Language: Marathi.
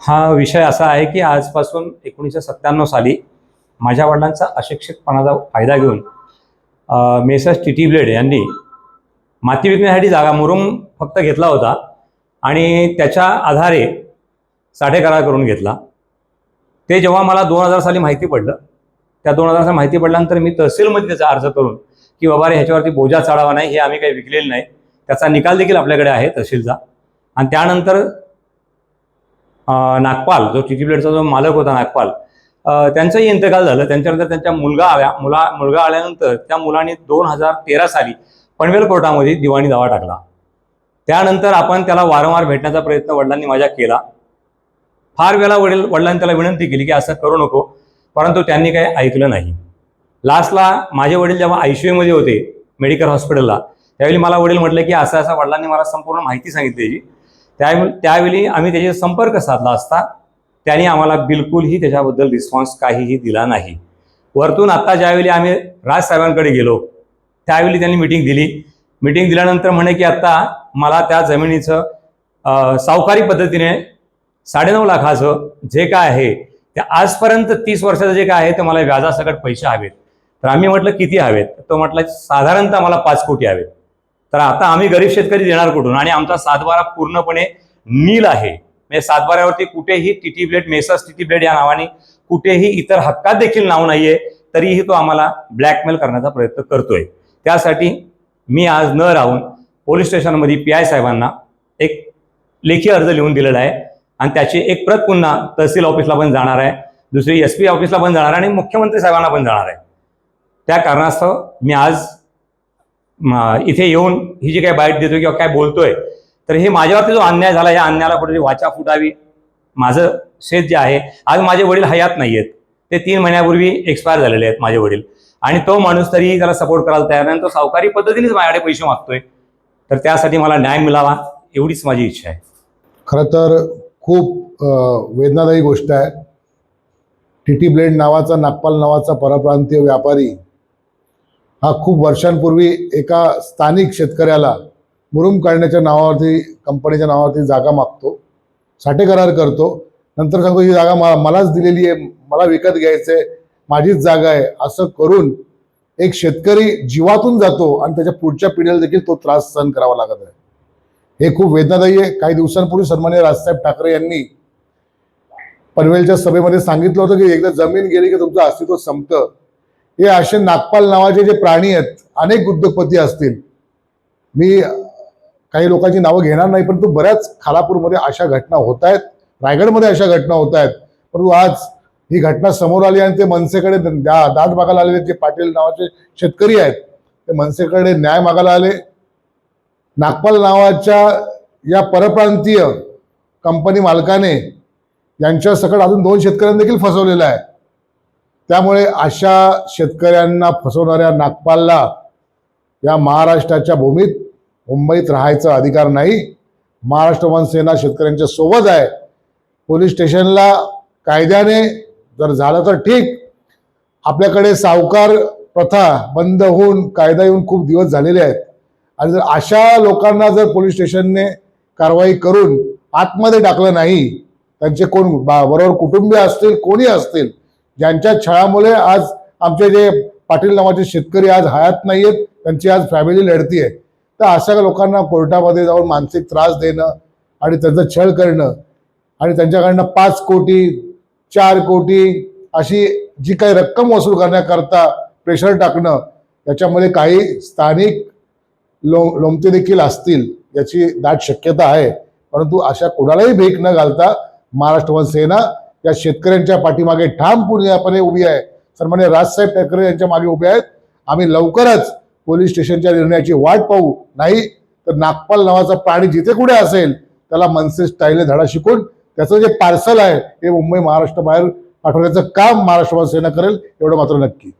हा विषय असा आहे की आजपासून एकोणीसशे सत्त्याण्णव साली माझ्या वडिलांचा अशिक्षितपणाचा फायदा घेऊन मेसर्स टी टी ब्लेड यांनी माती विकण्यासाठी जागा मुरुम फक्त घेतला होता आणि त्याच्या आधारे साठे करार करून घेतला. ते जेव्हा मला दोन हजार साली माहिती पडलं त्या दोन हजार साली माहिती पडल्यानंतर मी तहसीलमध्ये त्याचा अर्ज करून की बाबा रे ह्याच्यावरती बोजा चढावा नाही हे आम्ही काही विकलेलं नाही त्याचा निकाल देखील आपल्याकडे आहे तहसीलचा. आणि त्यानंतर नागपाल जो टी ब्लेडचा जो मालक होता नागपाल त्यांचंही इंतकाल झालं. त्यांच्यानंतर त्यांच्या मुलगा आल्या मुला मुलगा आल्यानंतर त्या मुलाने दोन हजार तेरा साली पनवेल कोर्टामध्ये दिवाणी दावा टाकला. त्यानंतर आपण त्याला वारंवार भेटण्याचा प्रयत्न वडिलांनी माझ्या केला. फार वेळा वडील वडिलांनी त्याला विनंती केली की असं करू नको परंतु त्यांनी काही ऐकलं नाही. लास्टला माझे वडील जेव्हा आयसीयूमध्ये होते मेडिकल हॉस्पिटलला त्यावेळी मला वडील म्हटलं की असं असं वडिलांनी मला संपूर्ण माहिती सांगितली त्या त्यावेळी आम्ही त्याचे संपर्क साधला असता त्यांनी आम्हाला बिलकुलही त्याच्याबद्दल रिस्पॉन्स काहीही दिला नाही. वरतून आत्ता ज्यावेळी आम्ही राजसाहेबांकडे गेलो त्यावेळी त्यांनी मिटिंग दिली. मिटिंग दिल्यानंतर म्हणे की आत्ता मला त्या जमिनीचं सावकारी पद्धतीने साडेनऊ लाखाचं जे काय आहे ते आजपर्यंत तीस वर्षाचं जे काय आहे ते मला व्याजासकट पैसे हवेत. तर आम्ही म्हटलं किती हवेत? तो म्हटलं साधारणतः मला पाच कोटी हवेत. तर आता आम्ही गरीब शेतकरी देणार कुठून? आणि आमचा सातबारा पूर्णपणे नील आहे. म्हणजे सातबाऱ्यावरती कुठेही TT blade messrs TT blade या नावाने कुठेही इतर हक्कात देखील नाव नाहीये तरीही तो आम्हाला ब्लॅकमेल करण्याचा प्रयत्न करतोय. त्यासाठी मी आज न राहून पोलीस स्टेशनमध्ये पी आय साहेबांना एक लेखी अर्ज लिहून दिलेला आहे. आणि त्याची एक प्रत पुन्हा तहसील ऑफिसला पण जाणार आहे. दुसरी एस पी ऑफिसला पण जाणार आहे आणि मुख्यमंत्री साहेबांना पण जाणार आहे. त्या कारणास्तव मी आज इथे येऊन ही जी काही बाईट देतो किंवा काय बोलतोय तर हे माझ्यावरती जो अन्याय झाला या अन्यायाला कुठेतरी वाचा फुटावी. माझं शेत जे आहे आज माझे वडील हयात नाही आहेत ते तीन महिन्यापूर्वी एक्सपायर झालेले आहेत माझे वडील. आणि तो माणूस तरीही त्याला सपोर्ट करायला तयार नाही तो सावकारी पद्धतीनेच माझ्याकडे पैसे मागतोय. तर त्यासाठी मला न्याय मिळावा एवढीच माझी इच्छा आहे. खरं तर खूप वेदनादायी गोष्ट आहे. टी टी ब्लेड नावाचा नागपाल नावाचा परप्रांतीय व्यापारी हा खूप वर्षांपूर्वी एका स्थानिक शेतकऱ्याला मुरुम काढण्याच्या नावावरती कंपनीच्या नावावरती जागा मागतो. साठे करार करतो. नंतर सांगतो ही जागा मला मलाच दिलेली आहे मला विकत घ्यायचं आहे माझीच जागा आहे. असं करून एक शेतकरी जीवातून जातो आणि त्याच्या पुढच्या पिढीला देखील तो त्रास सहन करावा लागत आहे. हे खूप वेदनादायी आहे. काही दिवसांपूर्वी सन्मान्य राजसाहेब ठाकरे यांनी पनवेलच्या सभेमध्ये सांगितलं होतं की एकदा जमीन गेली की तुमचं अस्तित्व संपतं. हे असे नागपाल नावाचे जे प्राणी आहेत अनेक उद्योगपती असतील. मी काही लोकांची नावं घेणार नाही परंतु बऱ्याच खालापूरमध्ये अशा घटना होत आहेत रायगडमध्ये अशा घटना होत आहेत. परंतु आज ही घटना समोर आली आणि ते मनसेकडे दा- दाद मागायला आलेले जे पाटील नावाचे शेतकरी आहेत ते मनसेकडे न्याय मागायला आले. नागपाल नावाच्या या परप्रांतीय कंपनी मालकाने यांच्या सकट अजून दोन शेतकऱ्यांना देखील फसवलेलं आहे. त्यामुळे अशा शेतकऱ्यांना फसवणाऱ्या नागपालला या महाराष्ट्राच्या भूमीत मुंबईत राहायचा अधिकार नाही. महाराष्ट्र वन सेना शेतकऱ्यांच्या सोबत आहे. पोलीस स्टेशनला कायद्याने जर झालं तर ठीक. आपल्याकडे सावकार प्रथा बंद होऊन कायदा येऊन खूप दिवस झालेले आहेत. आणि जर अशा लोकांना जर पोलीस स्टेशनने कारवाई करून आतमध्ये टाकलं नाही त्यांचे कोण बा- बरोबर कुटुंबीय असतील कोणी असतील ज्यांच्या छळामुळे आज आमचे जे पाटील नावाचे शेतकरी आज हयात नाही आहेत त्यांची आज फॅमिली लढती आहे तर अशा लोकांना कोर्टामध्ये जाऊन मानसिक त्रास देणं आणि त्यांचं छळ करणं आणि त्यांच्याकडनं पाच कोटी चार कोटी अशी जी काही रक्कम वसूल करण्याकरता प्रेशर टाकणं त्याच्यामध्ये काही स्थानिक लो लोमते देखील असतील याची दाट शक्यता आहे. परंतु अशा कोणालाही भेट न घालता महाराष्ट्र सेना या शेतकऱ्यांच्या पाठीमागे ठामपूर्णपणे उभी आहे. सन्मान्य राजसाहेब ठाकरे यांच्या मागे उभे आहेत. आम्ही लवकरच पोलीस स्टेशनच्या निर्णयाची वाट पाहू. नाही तर नागपाल नावाचा प्राणी जिथे कुठे असेल त्याला मनसे स्टाईलने धडा शिकून त्याचं जे पार्सल आहे ते मुंबई महाराष्ट्र बाहेर पाठवण्याचं काम महाराष्ट्र सेना करेल एवढं मात्र नक्की.